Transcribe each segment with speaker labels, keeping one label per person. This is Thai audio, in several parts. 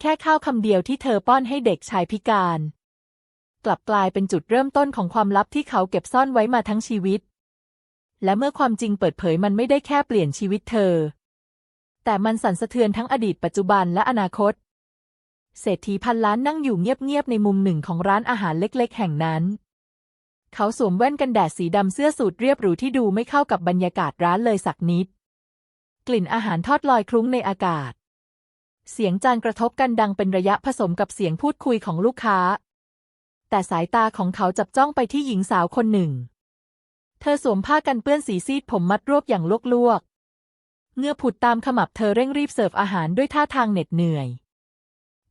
Speaker 1: แค่ข้าวคำเดียวที่เธอป้อนให้เด็กชายพิการ กลับกลายเป็นจุดเริ่มต้นของความลับที่เขาเก็บซ่อนไว้มาทั้งชีวิต และเมื่อความจริงเปิดเผยมันไม่ได้แค่เปลี่ยนชีวิตเธอ แต่มันสั่นสะเทือนทั้งอดีตปัจจุบันและอนาคต เศรษฐีพันล้านนั่งอยู่เงียบๆในมุมหนึ่งของร้านอาหารเล็กๆ แห่งนั้น เขาสวมแว่นกันแดดสีดำเสื้อสูทเรียบหรูที่ดูไม่เข้ากับบรรยากาศร้านเลยสักนิด กลิ่นอาหารทอดลอยคลุ้งในอากาศ เสียงจานกระทบกันดังเป็นระยะผสมกับเสียงพูดคุยของลูกค้า แต่สายตาของเขาจับจ้องไปที่หญิงสาวคนหนึ่ง เธอสวมผ้ากันเปื้อนสีซีดผมมัดรวบอย่างลวกๆเงื่อผุดตามขมับเธอเร่งรีบเสิร์ฟอาหารด้วยท่าทางเหน็ดเหนื่อย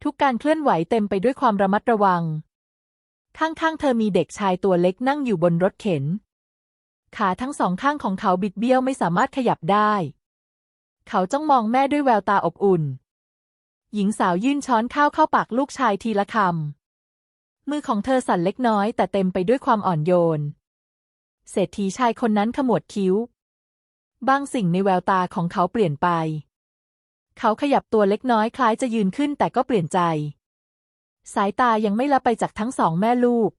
Speaker 1: ทุกการเคลื่อนไหวเต็มไปด้วยความระมัดระวัง ข้างๆ เธอมีเด็กชายตัวเล็กนั่งอยู่บนรถเข็น ขาทั้งสองข้างของเขาบิดเบี้ยวไม่สามารถขยับได้ เขาจ้องมองแม่ด้วยแววตาอบอุ่น หญิงสาวยื่นช้อนข้าวเข้าปากลูกชายทีละคำ มือของเธอสั่นเล็กน้อยแต่เต็มไปด้วยความอ่อนโยน เศรษฐีชายคนนั้นขมวดคิ้ว บางสิ่งในแววตาของเขาเปลี่ยนไป เขาขยับตัวเล็กน้อยคล้ายจะยืนขึ้นแต่ก็เปลี่ยนใจ สายตายังไม่ละไปจากทั้งสองแม่ลูก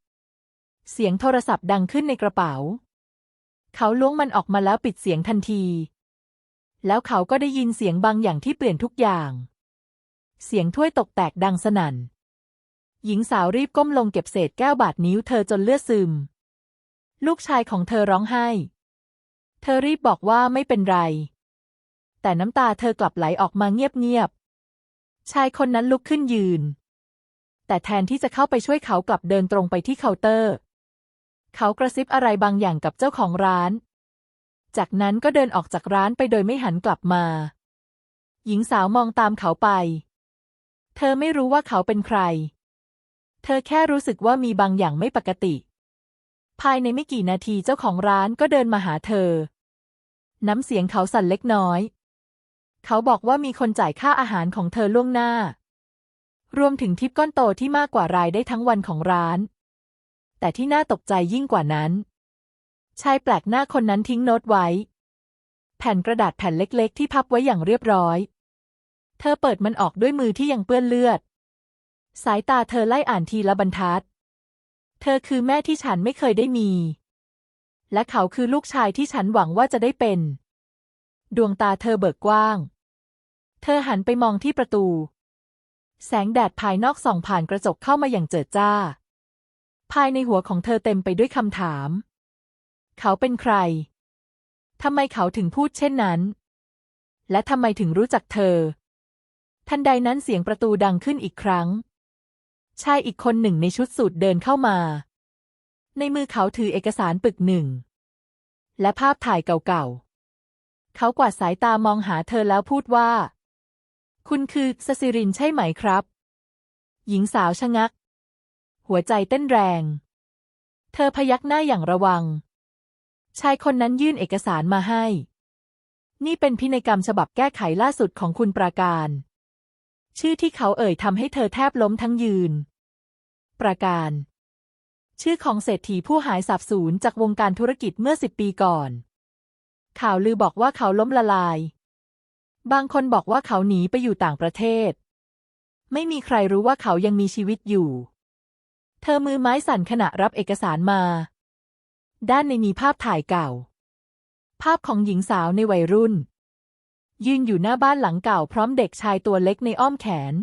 Speaker 1: เสียงโทรศัพท์ดังขึ้นในกระเป๋า เขาล้วงมันออกมาแล้วปิดเสียงทันที แล้วเขาก็ได้ยินเสียงบางอย่างที่เปลี่ยนทุกอย่าง เสียงถ้วยตกแตกดังสนั่น หญิงสาวรีบก้มลงเก็บเศษแก้วบาดนิ้วเธอจนเลือดซึม ลูกชายของเธอร้องไห้ เธอรีบบอกว่าไม่เป็นไร แต่น้ำตาเธอกลับไหลออกมาเงียบๆ ชายคนนั้นลุกขึ้นยืน แต่แทนที่จะเข้าไปช่วยเขากลับเดินตรงไปที่เคาน์เตอร์ เขากระซิบอะไรบางอย่างกับเจ้าของร้าน จากนั้นก็เดินออกจากร้านไปโดยไม่หันกลับมา หญิงสาวมองตามเขาไป เธอไม่รู้ว่าเขาเป็นใคร เธอแค่รู้สึกว่ามีบางอย่างไม่ปกติ ภายในไม่กี่นาทีเจ้าของร้านก็เดินมาหาเธอ น้ำเสียงเขาสั่นเล็กน้อย เขาบอกว่ามีคนจ่ายค่าอาหารของเธอล่วงหน้า รวมถึงทิปก้อนโตที่มากกว่ารายได้ทั้งวันของร้าน แต่ที่น่าตกใจยิ่งกว่านั้น ชายแปลกหน้าคนนั้นทิ้งโน้ตไว้ แผ่นกระดาษแผ่นเล็ก ๆ ที่พับไว้อย่างเรียบร้อย เธอเปิดมันออกด้วยมือที่ยังเปื้อนเลือด สายตาเธอไล่อ่านทีละบรรทัด เธอคือแม่ที่ฉันไม่เคยได้มี และเขาคือลูกชายที่ฉันหวังว่าจะได้เป็น ดวงตาเธอเบิกกว้าง เธอหันไปมองที่ประตู แสงแดดภายนอกส่องผ่านกระจกเข้ามาอย่างเจิดจ้า ภายในหัวของเธอเต็มไปด้วยคำถาม เขาเป็นใครทำไมเขาถึงพูดเช่นนั้น และทำไมถึงรู้จักเธอ ทันใดนั้นเสียงประตูดังขึ้นอีกครั้ง ชายอีกคนหนึ่งในชุดสูทเดินเข้ามา ในมือเขาถือเอกสารปึกหนึ่ง และภาพถ่ายเก่าๆ เขากวาดสายตามองหาเธอแล้วพูดว่า คุณคือสสิรินใช่ไหมครับ หญิงสาวชะงัก หัวใจเต้นแรง เธอพยักหน้าอย่างระวัง ชายคนนั้นยื่นเอกสารมาให้ นี่เป็นพินัยกรรมฉบับแก้ไขล่าสุดของคุณปราการ ชื่อที่เขาเอ่ยทำให้เธอแทบล้มทั้งยืน ปราการ ชื่อของเศรษฐีผู้หายสาบสูญจากวงการธุรกิจเมื่อสิบปีก่อน ข่าวลือบอกว่าเขาล้มละลาย บางคนบอกว่าเขาหนีไปอยู่ต่างประเทศ ไม่มีใครรู้ว่าเขายังมีชีวิตอยู่ เธอมือไม้สั่นขณะรับเอกสารมา ด้านในมีภาพถ่ายเก่า ภาพของหญิงสาวในวัยรุ่น ยืนอยู่หน้าบ้านหลังเก่าพร้อมเด็กชายตัวเล็กในอ้อมแขน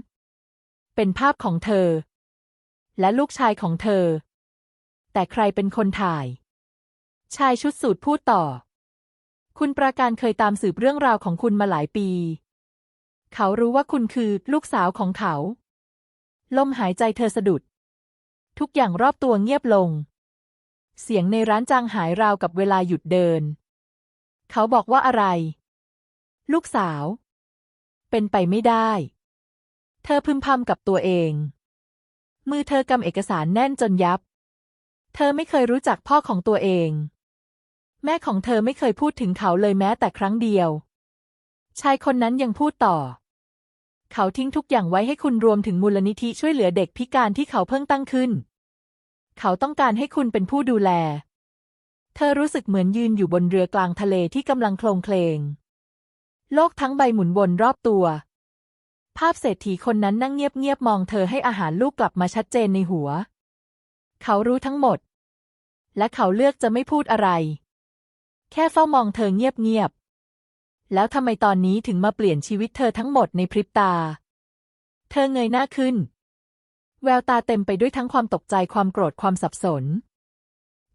Speaker 1: เป็นภาพของเธอ และลูกชายของเธอ แต่ใครเป็นคนถ่าย ชายชุดสูทพูดต่อ คุณปราการเคยตามสืบเรื่องราวของคุณมาหลายปี เขารู้ว่าคุณคือลูกสาวของเขา ลมหายใจเธอสะดุด ทุกอย่างรอบตัวเงียบลง เสียงในร้านจางหายราวกับเวลาหยุดเดิน เขาบอกว่าอะไร ลูกสาว เป็นไปไม่ได้ เธอพึมพำกับตัวเอง มือเธอกำเอกสารแน่นจนยับ เธอไม่เคยรู้จักพ่อของตัวเอง แม่ของเธอไม่เคยพูดถึงเขาเลยแม้แต่ครั้งเดียว ชายคนนั้นยังพูดต่อ เขาทิ้งทุกอย่างไว้ให้คุณรวมถึงมูลนิธิช่วยเหลือเด็กพิการที่เขาเพิ่งตั้งขึ้น เขาต้องการให้คุณเป็นผู้ดูแล เธอรู้สึกเหมือนยืนอยู่บนเรือกลางทะเลที่กำลังโคลงเคลง โลกทั้งใบหมุนวนรอบตัว ภาพเศรษฐีคนนั้นนั่งเงียบๆมองเธอให้อาหารลูกกลับมาชัดเจนในหัว เขารู้ทั้งหมด และเขาเลือกจะไม่พูดอะไร แค่เฝ้ามองเธอเงียบๆ แล้วทำไมตอนนี้ถึงมาเปลี่ยนชีวิตเธอทั้งหมดในพริบตา เธอเงยหน้าขึ้น แววตาเต็มไปด้วยทั้งความตกใจความโกรธความสับสน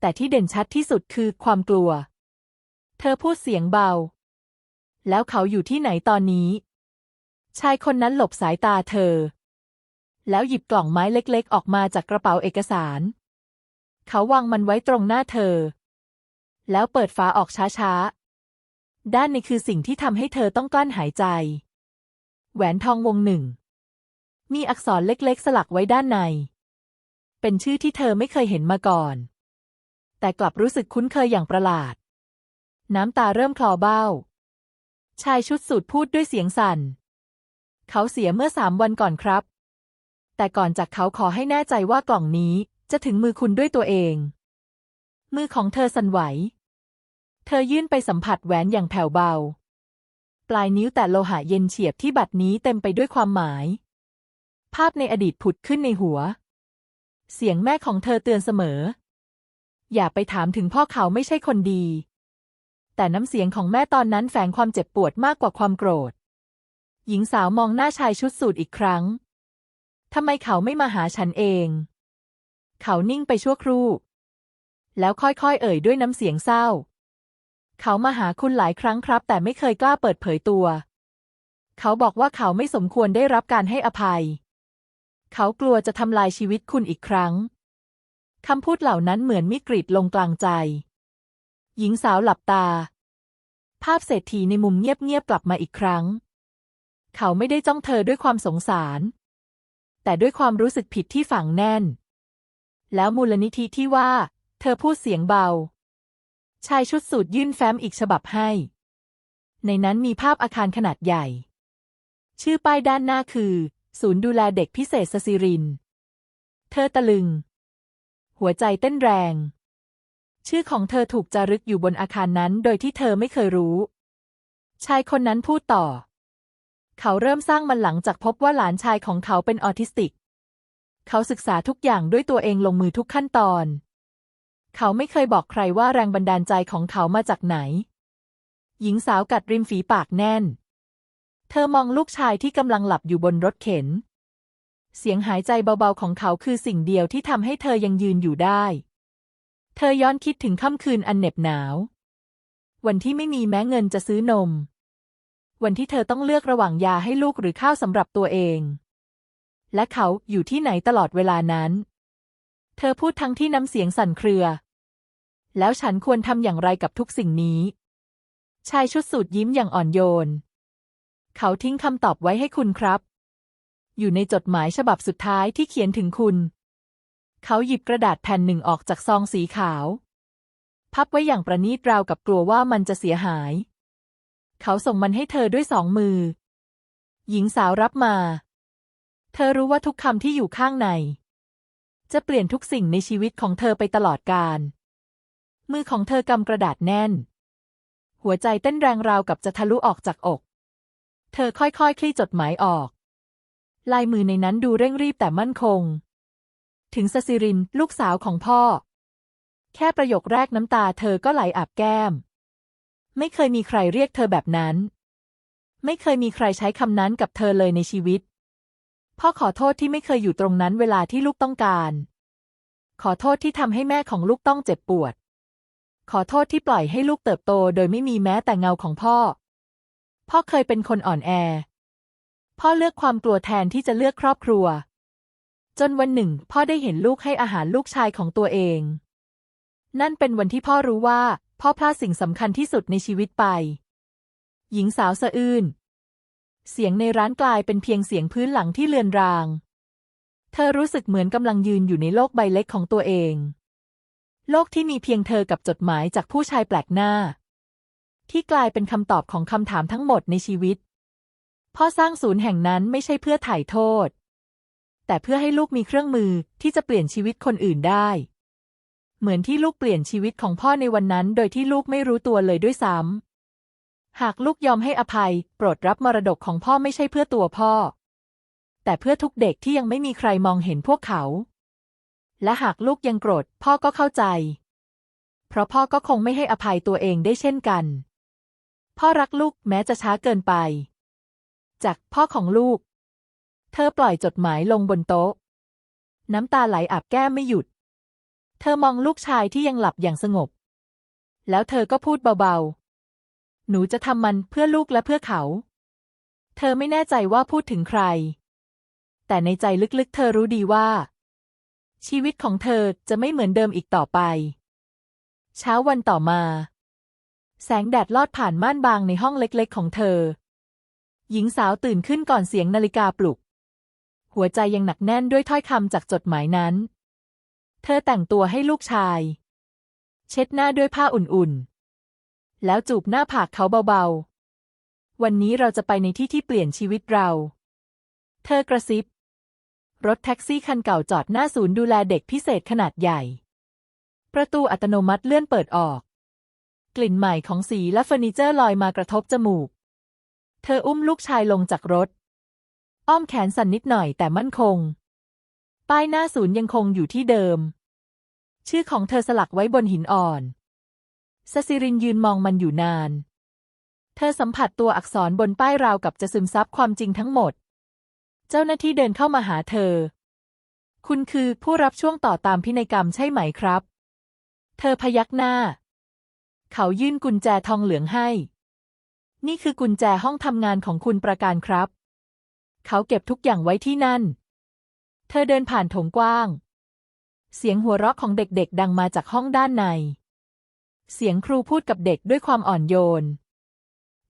Speaker 1: แต่ที่เด่นชัดที่สุดคือความกลัว เธอพูดเสียงเบา แล้วเขาอยู่ที่ไหนตอนนี้ ชายคนนั้นหลบสายตาเธอ แล้วหยิบกล่องไม้เล็กๆ ออกมาจากกระเป๋าเอกสาร เขาวางมันไว้ตรงหน้าเธอ แล้วเปิดฝาออกช้าๆ ด้านในคือสิ่งที่ทำให้เธอต้องกลั้นหายใจ แหวนทองวงหนึ่ง มีอักษรเล็กๆ สลักไว้ด้านใน เป็นชื่อที่เธอไม่เคยเห็นมาก่อน แต่กลับรู้สึกคุ้นเคยอย่างประหลาด น้ำตาเริ่มคลอเบ้า ชายชุดสูทพูดด้วยเสียงสั่น เขาเสียเมื่อสามวันก่อนครับ แต่ก่อนจากเขาขอให้แน่ใจว่ากล่องนี้จะถึงมือคุณด้วยตัวเอง มือของเธอสั่นไหว เธอยื่นไปสัมผัสแหวนอย่างแผ่วเบา ปลายนิ้วแต่โลหะเย็นเฉียบที่บัดนี้เต็มไปด้วยความหมาย ภาพในอดีตผุดขึ้นในหัว เสียงแม่ของเธอเตือนเสมอ อย่าไปถามถึงพ่อเขาไม่ใช่คนดี แต่น้ำเสียงของแม่ตอนนั้นแฝงความเจ็บปวดมากกว่าความโกรธ หญิงสาวมองหน้าชายชุดสูทอีกครั้งทำไมเขาไม่มาหาฉันเอง เขานิ่งไปชั่วครู่ แล้วค่อยๆ เอ่ยด้วยน้ำเสียงเศร้า เขามาหาคุณหลายครั้งครับ แต่ไม่เคยกล้าเปิดเผยตัว เขาบอกว่าเขาไม่สมควรได้รับการให้อภัย เขากลัวจะทำลายชีวิตคุณอีกครั้งคำพูดเหล่านั้นเหมือนมีดกรีดลงกลางใจ หญิงสาวหลับตา ภาพเศรษฐีในมุมเงียบๆกลับมาอีกครั้ง เขาไม่ได้จ้องเธอด้วยความสงสาร แต่ด้วยความรู้สึกผิดที่ฝังแน่น แล้วมูลนิธิที่ว่า เธอพูดเสียงเบา ชายชุดสูทยื่นแฟ้มอีกฉบับให้ ในนั้นมีภาพอาคารขนาดใหญ่ ชื่อป้ายด้านหน้าคือ ศูนย์ดูแลเด็กพิเศษสซิริน เธอตะลึง หัวใจเต้นแรง ชื่อของเธอถูกจารึกอยู่บนอาคารนั้นโดยที่เธอไม่เคยรู้ ชายคนนั้นพูดต่อ เขาเริ่มสร้างมันหลังจากพบว่าหลานชายของเขาเป็นออทิสติก เขาศึกษาทุกอย่างด้วยตัวเองลงมือทุกขั้นตอน เขาไม่เคยบอกใครว่าแรงบันดาลใจของเขามาจากไหน หญิงสาวกัดริมฝีปากแน่น เธอมองลูกชายที่กำลังหลับอยู่บนรถเข็น เสียงหายใจเบาๆของเขาคือสิ่งเดียวที่ทำให้เธอยังยืนอยู่ได้ เธอย้อนคิดถึงค่ำคืนอันเหน็บหนาว วันที่ไม่มีแม้เงินจะซื้อนม วันที่เธอต้องเลือกระหว่างยาให้ลูกหรือข้าวสำหรับตัวเอง และเขาอยู่ที่ไหนตลอดเวลานั้น เธอพูดทั้งที่น้ำเสียงสั่นเครือ แล้วฉันควรทำอย่างไรกับทุกสิ่งนี้ ชายชุดสูทยิ้มอย่างอ่อนโยน เขาทิ้งคำตอบไว้ให้คุณครับ อยู่ในจดหมายฉบับสุดท้ายที่เขียนถึงคุณ เขาหยิบกระดาษแผ่นหนึ่งออกจากซองสีขาว พับไว้อย่างประณีตราวกับกลัวว่ามันจะเสียหาย เขาส่งมันให้เธอด้วยสองมือ หญิงสาวรับมา เธอรู้ว่าทุกคำที่อยู่ข้างใน จะเปลี่ยนทุกสิ่งในชีวิตของเธอไปตลอดกาลมือของเธอกำกระดาษแน่น หัวใจเต้นแรงราวกับจะทะลุออกจากอก เธอค่อยๆคลี่จดหมายออก ลายมือในนั้นดูเร่งรีบแต่มั่นคง ถึงสซิรินลูกสาวของพ่อ แค่ประโยคแรกน้ำตาเธอก็ไหลอาบแก้ม ไม่เคยมีใครเรียกเธอแบบนั้น ไม่เคยมีใครใช้คำนั้นกับเธอเลยในชีวิต พ่อขอโทษที่ไม่เคยอยู่ตรงนั้นเวลาที่ลูกต้องการ ขอโทษที่ทำให้แม่ของลูกต้องเจ็บปวด ขอโทษที่ปล่อยให้ลูกเติบโตโดยไม่มีแม้แต่เงาของพ่อ พ่อเคยเป็นคนอ่อนแอ พ่อเลือกความกลัวแทนที่จะเลือกครอบครัว จนวันหนึ่ง พ่อได้เห็นลูกให้อาหารลูกชายของตัวเอง นั่นเป็นวันที่พ่อรู้ว่า พ่อพลาดสิ่งสำคัญที่สุดในชีวิตไป หญิงสาวสะอื้น เสียงในร้านกลายเป็นเพียงเสียงพื้นหลังที่เลือนราง เธอรู้สึกเหมือนกำลังยืนอยู่ในโลกใบเล็กของตัวเอง โลกที่มีเพียงเธอกับจดหมายจากผู้ชายแปลกหน้า ที่กลายเป็นคำตอบของคำถามทั้งหมดในชีวิต พ่อสร้างศูนย์แห่งนั้นไม่ใช่เพื่อถ่ายโทษ แต่เพื่อให้ลูกมีเครื่องมือที่จะเปลี่ยนชีวิตคนอื่นได้ เหมือนที่ลูกเปลี่ยนชีวิตของพ่อในวันนั้น โดยที่ลูกไม่รู้ตัวเลยด้วยซ้ำหากลูกยอมให้อภัย โปรดรับมรดกของพ่อไม่ใช่เพื่อตัวพ่อ แต่เพื่อทุกเด็กที่ยังไม่มีใครมองเห็นพวกเขา และหากลูกยังโกรธพ่อก็เข้าใจ เพราะพ่อก็คงไม่ให้อภัยตัวเองได้เช่นกัน พ่อรักลูกแม้จะช้าเกินไป จากพ่อของลูก ธอปล่อยจดหมายลงบนโต๊ะ น้ำตาไหลอาบแก้มไม่หยุด เธอมองลูกชายที่ยังหลับอย่างสงบ แล้วเธอก็พูดเบาๆ หนูจะทำมันเพื่อลูกและเพื่อเขา เธอไม่แน่ใจว่าพูดถึงใคร แต่ในใจลึกๆ เธอรู้ดีว่า ชีวิตของเธอจะไม่เหมือนเดิมอีกต่อไป เช้าวันต่อมา แสงแดดลอดผ่านม่านบางในห้องเล็กๆ ของเธอ หญิงสาวตื่นขึ้นก่อนเสียงนาฬิกาปลุก หัวใจยังหนักแน่นด้วยถ้อยคำจากจดหมายนั้น เธอแต่งตัวให้ลูกชาย เช็ดหน้าด้วยผ้าอุ่นๆ แล้วจูบหน้าผากเขาเบาๆ วันนี้เราจะไปในที่ที่เปลี่ยนชีวิตเรา เธอกระซิบ รถแท็กซี่คันเก่าจอดหน้าศูนย์ดูแลเด็กพิเศษขนาดใหญ่ ประตูอัตโนมัติเลื่อนเปิดออก กลิ่นใหม่ของสีและเฟอร์นิเจอร์ลอยมากระทบจมูก เธออุ้มลูกชายลงจากรถ อ้อมแขนสั่นนิดหน่อยแต่มั่นคง ป้ายหน้าศูนย์ยังคงอยู่ที่เดิม ชื่อของเธอสลักไว้บนหินอ่อนซาซิรินยืนมองมันอยู่นาน เธอสัมผัสตัวอักษรบนป้ายราวกับจะซึมซับความจริงทั้งหมด เจ้าหน้าที่เดินเข้ามาหาเธอ คุณคือผู้รับช่วงต่อตามพินัยกรรมใช่ไหมครับ เธอพยักหน้า เขายื่นกุญแจทองเหลืองให้ นี่คือกุญแจห้องทำงานของคุณประการครับ เขาเก็บทุกอย่างไว้ที่นั่น เธอเดินผ่านโถงกว้าง เสียงหัวเราะของเด็กๆ ดังมาจากห้องด้านใน เสียงครูพูดกับเด็กด้วยความอ่อนโยน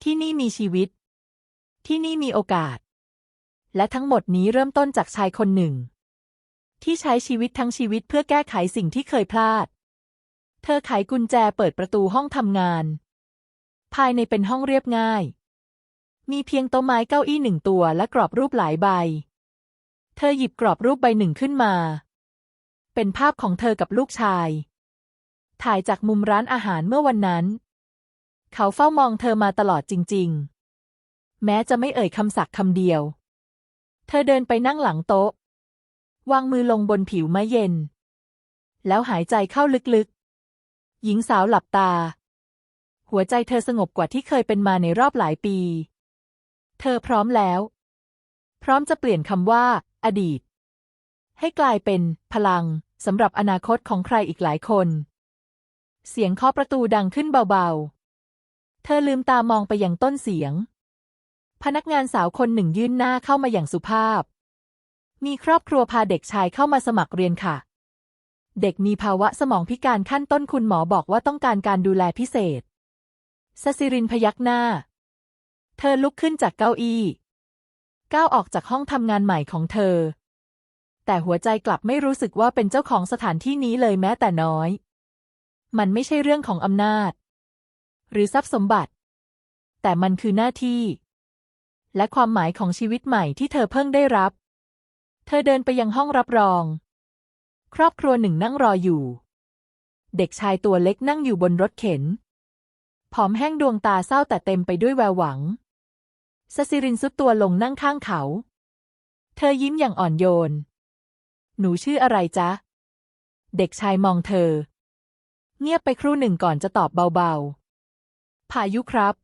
Speaker 1: ที่นี่มีชีวิต ที่นี่มีโอกาส และทั้งหมดนี้เริ่มต้นจากชายคนหนึ่ง ที่ใช้ชีวิตทั้งชีวิตเพื่อแก้ไขสิ่งที่เคยพลาด เธอไขกุญแจเปิดประตูห้องทำงาน ภายในเป็นห้องเรียบง่าย มีเพียงโต๊ะไม้เก้าอี้หนึ่งตัวและกรอบรูปหลายใบ เธอหยิบกรอบรูปใบหนึ่งขึ้นมา เป็นภาพของเธอกับลูกชาย ถ่ายจากมุมร้านอาหารเมื่อวันนั้น เขาเฝ้ามองเธอมาตลอดจริง ๆ แม้จะไม่เอ่ยคำสักคำเดียว เธอเดินไปนั่งหลังโต๊ะ วางมือลงบนผิวไม้เย็น แล้วหายใจเข้าลึกๆ หญิงสาวหลับตาหัวใจเธอสงบกว่าที่เคยเป็นมาในรอบหลายปี เธอพร้อมแล้ว พร้อมจะเปลี่ยนคำว่า อดีต ให้กลายเป็น พลังสำหรับอนาคตของใครอีกหลายคน เสียงเคาะประตูดังขึ้นเบาๆ เธอลืมตามองไปยังต้นเสียง พนักงานสาวคนหนึ่งยื่นหน้าเข้ามาอย่างสุภาพ มีครอบครัวพาเด็กชายเข้ามาสมัครเรียนค่ะ เด็กมีภาวะสมองพิการขั้นต้นคุณหมอบอกว่าต้องการการดูแลพิเศษซาซิรินพยักหน้า เธอลุกขึ้นจากเก้าอี้ ก้าวออกจากห้องทำงานใหม่ของเธอ แต่หัวใจกลับไม่รู้สึกว่าเป็นเจ้าของสถานที่นี้เลยแม้แต่น้อย มันไม่ใช่เรื่องของอำนาจ หรือทรัพย์สมบัติ แต่มันคือหน้าที่ และความหมายของชีวิตใหม่ที่เธอเพิ่งได้รับ เธอเดินไปยังห้องรับรอง ครอบครัวหนึ่งนั่งรออยู่ เด็กชายตัวเล็กนั่งอยู่บนรถเข็นผอมแห้งดวงตาเศร้าแต่เต็มไปด้วยแววหวัง ซาซิรินซุดตัวลงนั่งข้างเขา เธอยิ้มอย่างอ่อนโยน หนูชื่ออะไรจ๊ะ เด็กชายมองเธอ เงียบไปครู่หนึ่งก่อนจะตอบเบาๆ พายุครับ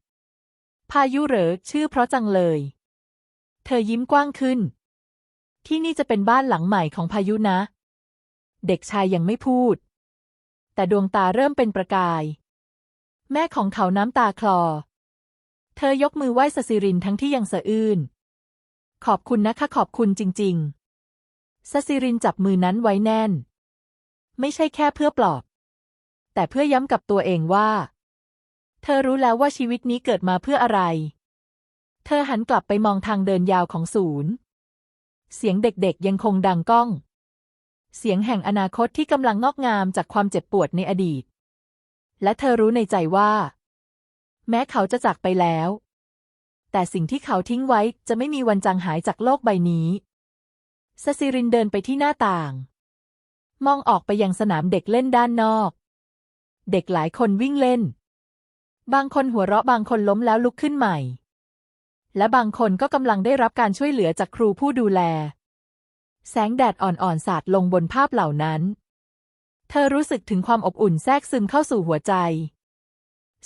Speaker 1: พายุเหรอชื่อเพราะจังเลย เธอยิ้มกว้างขึ้น ที่นี่จะเป็นบ้านหลังใหม่ของพายุนะ เด็กชายยังไม่พูด แต่ดวงตาเริ่มเป็นประกาย แม่ของเขาน้ำตาคลอ เธอยกมือไหว้สสิรินทั้งที่ยังสะอื้น ขอบคุณนะคะขอบคุณจริง ๆสสิรินจับมือนั้นไว้แน่น ไม่ใช่แค่เพื่อปลอบ แต่เพื่อย้ำกับตัวเองว่า เธอรู้แล้วว่าชีวิตนี้เกิดมาเพื่ออะไร เธอหันกลับไปมองทางเดินยาวของศูนย์ เสียงเด็กๆยังคงดังก้อง เสียงแห่งอนาคตที่กำลังงอกงามจากความเจ็บปวดในอดีต และเธอรู้ในใจว่า แม้เขาจะจากไปแล้ว แต่สิ่งที่เขาทิ้งไว้จะไม่มีวันจางหายจากโลกใบนี้ซาซิรินเดินไปที่หน้าต่าง มองออกไปยังสนามเด็กเล่นด้านนอก เด็กหลายคนวิ่งเล่น บางคนหัวเราะบางคนล้มแล้วลุกขึ้นใหม่ และบางคนก็กำลังได้รับการช่วยเหลือจากครูผู้ดูแล แสงแดดอ่อนๆสาดลงบนภาพเหล่านั้น เธอรู้สึกถึงความอบอุ่นแทรกซึมเข้าสู่หัวใจ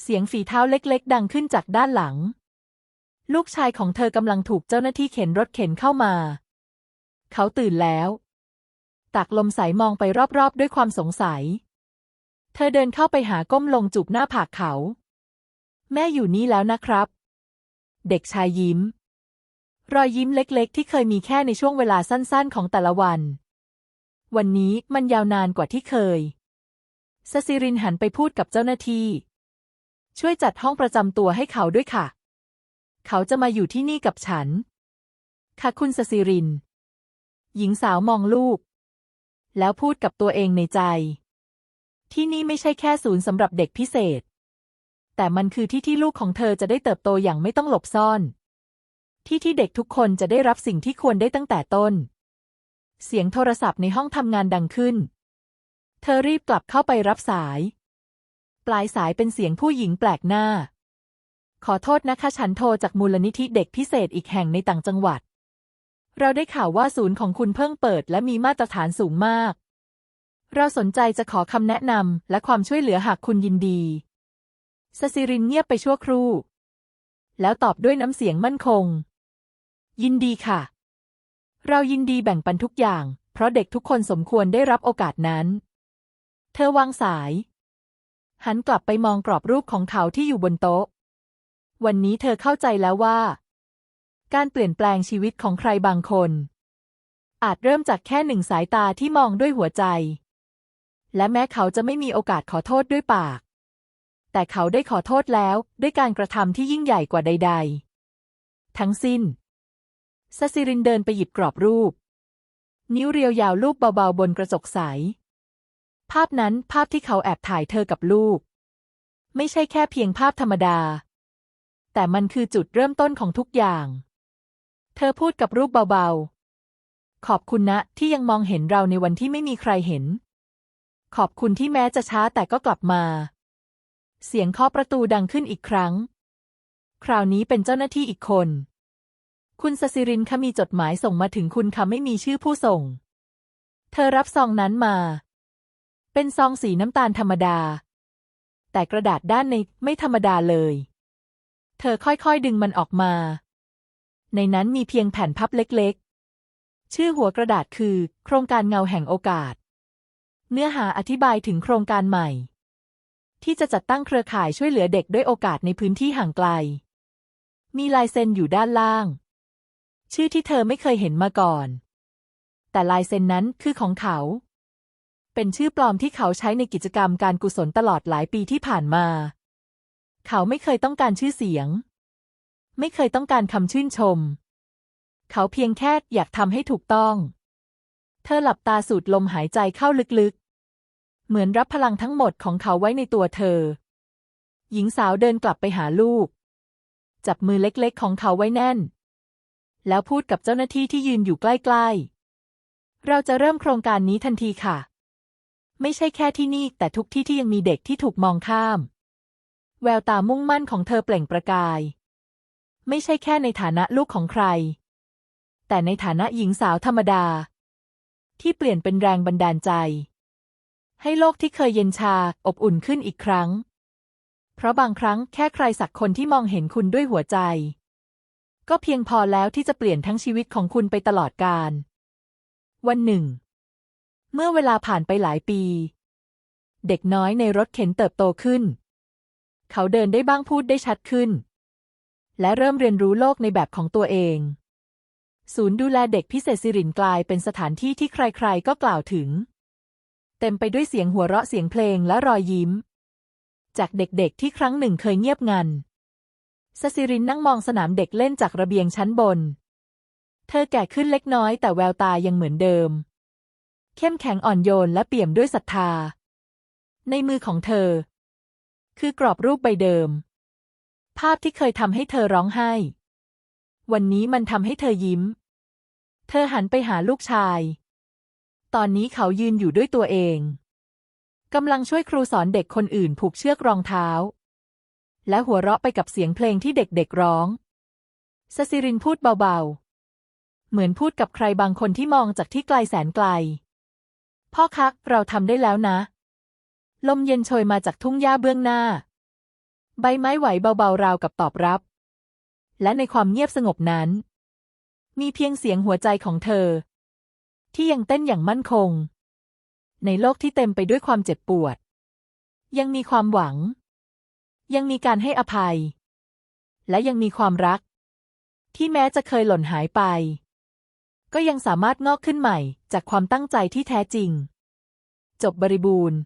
Speaker 1: เสียงฝีเท้าเล็กๆ ดังขึ้นจากด้านหลัง ลูกชายของเธอกำลังถูกเจ้าหน้าที่เข็นรถเข็นเข้ามา เขาตื่นแล้ว ตักลมใสมองไปรอบๆ ด้วยความสงสัย เธอเดินเข้าไปหาก้มลงจูบหน้าผากเขา แม่อยู่นี่แล้วนะครับ เด็กชายยิ้ม รอยยิ้มเล็กๆ ที่เคยมีแค่ในช่วงเวลาสั้นๆ ของแต่ละวัน วันนี้มันยาวนานกว่าที่เคยสซิรินหันไปพูดกับเจ้าหน้าที่ ช่วยจัดห้องประจำตัวให้เขาด้วยค่ะ เขาจะมาอยู่ที่นี่กับฉัน ค่ะคุณสซิริน หญิงสาวมองลูก แล้วพูดกับตัวเองในใจ ที่นี่ไม่ใช่แค่ศูนย์สำหรับเด็กพิเศษ แต่มันคือที่ที่ลูกของเธอจะได้เติบโตอย่างไม่ต้องหลบซ่อน ที่ที่เด็กทุกคนจะได้รับสิ่งที่ควรได้ตั้งแต่ต้น เสียงโทรศัพท์ในห้องทำงานดังขึ้น เธอรีบกลับเข้าไปรับสาย ปลายสายเป็นเสียงผู้หญิงแปลกหน้า ขอโทษนะคะฉันโทรจากมูลนิธิเด็กพิเศษอีกแห่งในต่างจังหวัด เราได้ข่าวว่าศูนย์ของคุณเพิ่งเปิดและมีมาตรฐานสูงมาก เราสนใจจะขอคำแนะนำและความช่วยเหลือหากคุณยินดีสซิรินเงียบไปชั่วครู่ แล้วตอบด้วยน้ำเสียงมั่นคง ยินดีค่ะ เรายินดีแบ่งปันทุกอย่าง เพราะเด็กทุกคนสมควรได้รับโอกาสนั้น เธอวางสาย หันกลับไปมองกรอบรูปของเขาที่อยู่บนโต๊ะ วันนี้เธอเข้าใจแล้วว่า การเปลี่ยนแปลงชีวิตของใครบางคน อาจเริ่มจากแค่หนึ่งสายตาที่มองด้วยหัวใจ และแม้เขาจะไม่มีโอกาสขอโทษด้วยปาก แต่เขาได้ขอโทษแล้วด้วยการกระทำที่ยิ่งใหญ่กว่าใด ๆ ทั้งสิ้นซาซิรินเดินไปหยิบกรอบรูป นิ้วเรียวยาวลูบเบาๆบนกระจกใส ภาพนั้นภาพที่เขาแอบถ่ายเธอกับลูก ไม่ใช่แค่เพียงภาพธรรมดา แต่มันคือจุดเริ่มต้นของทุกอย่าง เธอพูดกับรูปเบาๆ ขอบคุณนะที่ยังมองเห็นเราในวันที่ไม่มีใครเห็น ขอบคุณที่แม้จะช้าแต่ก็กลับมา เสียงเคาะประตูดังขึ้นอีกครั้ง คราวนี้เป็นเจ้าหน้าที่อีกคน คุณสสิรินคะมีจดหมายส่งมาถึงคุณค่ะไม่มีชื่อผู้ส่ง เธอรับซองนั้นมา เป็นซองสีน้ำตาลธรรมดา แต่กระดาษด้านในไม่ธรรมดาเลย เธอค่อยๆดึงมันออกมา ในนั้นมีเพียงแผ่นพับเล็กๆ ชื่อหัวกระดาษคือ โครงการเงาแห่งโอกาส เนื้อหาอธิบายถึงโครงการใหม่ ที่จะจัดตั้งเครือข่ายช่วยเหลือเด็กด้วยโอกาสในพื้นที่ห่างไกล มีลายเซ็นอยู่ด้านล่าง ชื่อที่เธอไม่เคยเห็นมาก่อน แต่ลายเซ็นนั้นคือของเขา เป็นชื่อปลอมที่เขาใช้ในกิจกรรมการกุศลตลอดหลายปีที่ผ่านมา เขาไม่เคยต้องการชื่อเสียง ไม่เคยต้องการคำชื่นชม เขาเพียงแค่อยากทำให้ถูกต้อง เธอหลับตาสูดลมหายใจเข้าลึกๆ เหมือนรับพลังทั้งหมดของเขาไว้ในตัวเธอ หญิงสาวเดินกลับไปหาลูก จับมือเล็กๆ ของเขาไว้แน่น แล้วพูดกับเจ้าหน้าที่ที่ยืนอยู่ใกล้ๆเราจะเริ่มโครงการนี้ทันทีค่ะ ไม่ใช่แค่ที่นี่ แต่ทุกที่ที่ยังมีเด็กที่ถูกมองข้าม แววตามุ่งมั่นของเธอเปล่งประกาย ไม่ใช่แค่ในฐานะลูกของใคร แต่ในฐานะหญิงสาวธรรมดา ที่เปลี่ยนเป็นแรงบันดาลใจ ให้โลกที่เคยเย็นชาอบอุ่นขึ้นอีกครั้ง เพราะบางครั้งแค่ใครสักคนที่มองเห็นคุณด้วยหัวใจ ก็เพียงพอแล้วที่จะเปลี่ยนทั้งชีวิตของคุณไปตลอดกาลวันหนึ่ง เมื่อเวลาผ่านไปหลายปี เด็กน้อยในรถเข็นเติบโตขึ้น เขาเดินได้บ้างพูดได้ชัดขึ้น และเริ่มเรียนรู้โลกในแบบของตัวเอง ศูนย์ดูแลเด็กพิเศษสิรินกลายเป็นสถานที่ที่ใครๆก็กล่าวถึง เต็มไปด้วยเสียงหัวเราะเสียงเพลงและรอยยิ้ม จากเด็กๆที่ครั้งหนึ่งเคยเงียบงันสสิรินนั่งมองสนามเด็กเล่นจากระเบียงชั้นบน เธอแก่ขึ้นเล็กน้อยแต่แววตายังเหมือนเดิม เข้มแข็งอ่อนโยนและเปี่ยมด้วยศรัทธา ในมือของเธอ คือกรอบรูปใบเดิม ภาพที่เคยทำให้เธอร้องไห้ วันนี้มันทำให้เธอยิ้ม เธอหันไปหาลูกชาย ตอนนี้เขายืนอยู่ด้วยตัวเองกำลังช่วยครูสอนเด็กคนอื่นผูกเชือกรองเท้า และหัวเราะไปกับเสียงเพลงที่เด็กๆร้องสซิรินพูดเบาๆ เหมือนพูดกับใครบางคนที่มองจากที่ไกลแสนไกล พ่อคะเราทำได้แล้วนะ ลมเย็นโชยมาจากทุ่งหญ้าเบื้องหน้า ใบไม้ไหวเบาๆราวกับตอบรับ และในความเงียบสงบนั้น มีเพียงเสียงหัวใจของเธอ ที่ยังเต้นอย่างมั่นคง ในโลกที่เต็มไปด้วยความเจ็บปวด ยังมีความหวัง ยังมีการให้อภัย และยังมีความรัก ที่แม้จะเคยหล่นหายไป ก็ยังสามารถงอกขึ้นใหม่จากความตั้งใจที่แท้จริง จบบริบูรณ์